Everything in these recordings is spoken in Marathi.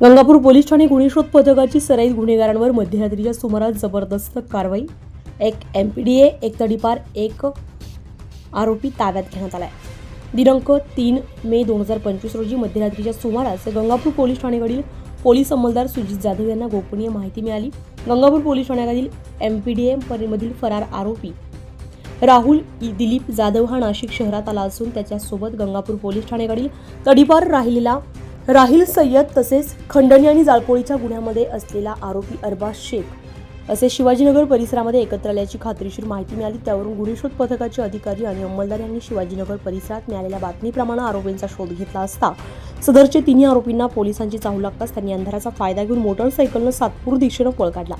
गंगापूर पोलीस ठाणे गुन्हे शोध पथकाची सराईत गुन्हेगारांवर मध्यरात्रीच्या सुमारास जबरदस्त कारवाई. एक एम पी डी ए एक तडीपार एक आरोपी ताब्यात घेण्यात आला आहे दिनांक तीन मे दोन हजार पंचवीस रोजी मध्यरात्रीच्या सुमारास गंगापूर पोलीस ठाण्याकडील पोलीस अंमलदार सुजित जाधव यांना गोपनीय माहिती मिळाली. गंगापूर पोलीस ठाण्याकडील एम पी डी एमधील फरार आरोपी राहुल दिलीप जाधव हा नाशिक शहरात आला असून त्याच्यासोबत गंगापूर पोलीस ठाण्याकडील तडीपार राहिलेला राहिल सय्यद तसेच खंडणी आणि जाळपोळीच्या गुन्ह्यामध्ये असलेला आरोपी अरबाज शेख. असे शिवाजीनगर परिसरामध्ये एकत्र आल्याची खात्रीशीर माहिती मिळाली. त्यावरून गुन्हे शोध पथकाचे अधिकारी आणि अंमलदार यांनी शिवाजीनगर परिसरात मिळालेल्या बातमीप्रमाणे आरोपींचा शोध घेतला असता. सदरचे तिन्ही आरोपींना पोलिसांची चाहूल लागताच त्यांनी अंधाराचा फायदा घेऊन मोटरसायकलनं सातपूर दिशेनं पळ काढला.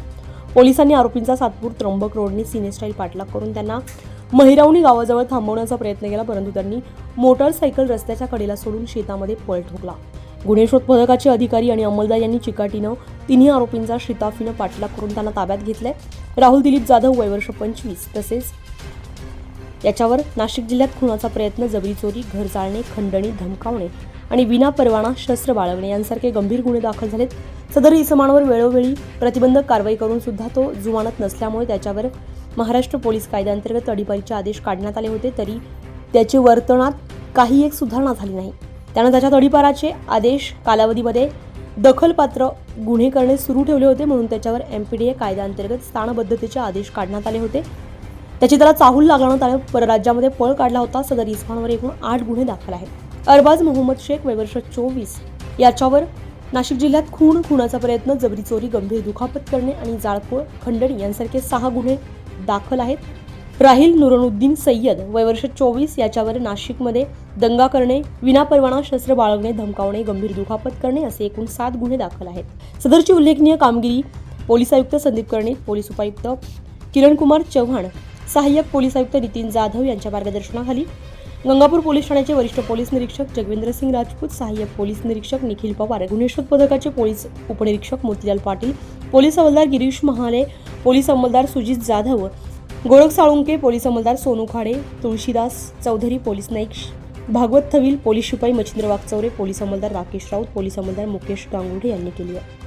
पोलिसांनी आरोपींचा सातपूर त्र्यंबक रोडने सिनेस्टाईल पाठलाग करून त्यांना महिरावणी गावाजवळ थांबवण्याचा प्रयत्न केला परंतु त्यांनी मोटरसायकल रस्त्याच्या कडेला सोडून शेतामध्ये पळ ठोकला. गुन्हे शोध पथकाचे अधिकारी आणि अंमलदार यांनी चिकाटीनं तिन्ही आरोपींचा शिताफीनं पाठलाग करून त्यांना ताब्यात घेतलंय. राहुल दिलीप जाधव वयवर्ष पंचवीस तसेच याच्यावर नाशिक जिल्ह्यात खुनाचा प्रयत्न जबरी चोरी घर जाळणे खंडणी धमकावणे आणि विना परवाना शस्त्र बाळगणे यांसारखे गंभीर गुन्हे दाखल झालेत. सदर इसमानवर वेळोवेळी प्रतिबंधक कारवाई करून सुद्धा तो जुमानत नसल्यामुळे त्याच्यावर महाराष्ट्र पोलीस कायद्याअंतर्गत अडीपारीचे आदेश काढण्यात आले होते तरी त्याचे वर्तनात काही एक सुधारणा झाली नाही. त्यानं त्याच्या तडीपाराचे आदेश कालावधीमध्ये दखलपात्र गुन्हे करणे सुरू ठेवले होते म्हणून त्याच्यावर एम पी डी ए कायद्याअंतर्गत स्थानबद्धतेचे आदेश काढण्यात आले होते. त्याची त्याला चाहूल लागल्यानं त्याने परराज्यामध्ये पळ काढला होता. सदर इस्मानवर एकूण आठ गुन्हे दाखल आहेत. अरबाज मोहम्मद शेख वयवर्ष चोवीस. याच्यावर नाशिक जिल्ह्यात खून खुनाचा प्रयत्न जबरी चोरी गंभीर दुखापत करणे आणि जाळपोळ खंडणी यांसारखे सहा गुन्हे दाखल आहेत. राहील नुरनुद्दीन सय्यद वयवर्ष चोवीस याच्यावर नाशिकमध्ये दंगा करणे विनापरवाना शस्त्र बाळगणे धमकावणे गंभीर दुखापत करणे असे एकूण सात गुन्हे दाखल आहेत. सदरची उल्लेखनीय कामगिरी पोलीस आयुक्त संदीप कर्णिक पोलीस उपायुक्त किरणकुमार चव्हाण सहाय्यक पोलीस आयुक्त नितीन जाधव यांच्या मार्गदर्शनाखाली गंगापूर पोलीस ठाण्याचे वरिष्ठ पोलीस निरीक्षक जगवेंद्र सिंग राजपूत सहाय्यक पोलीस निरीक्षक निखिल पवार गुन्हे शोध पथकाचे पोलीस उपनिरीक्षक मोतीलाल पाटील पोलीस हवालदार गिरीश महाले पोलीस अंमलदार सुजित जाधव गोरख साळुंके पोलीस अंमलदार सोनू खाडे तुळशीदास चौधरी पोलीस नाईक भागवत थवील पोलीस शिपाई मच्छिंद्र वाघचौरे पोलीस अंमलदार राकेश राऊत पोलीस अंमलदार मुकेश गांगुडे यांनी केली आहे.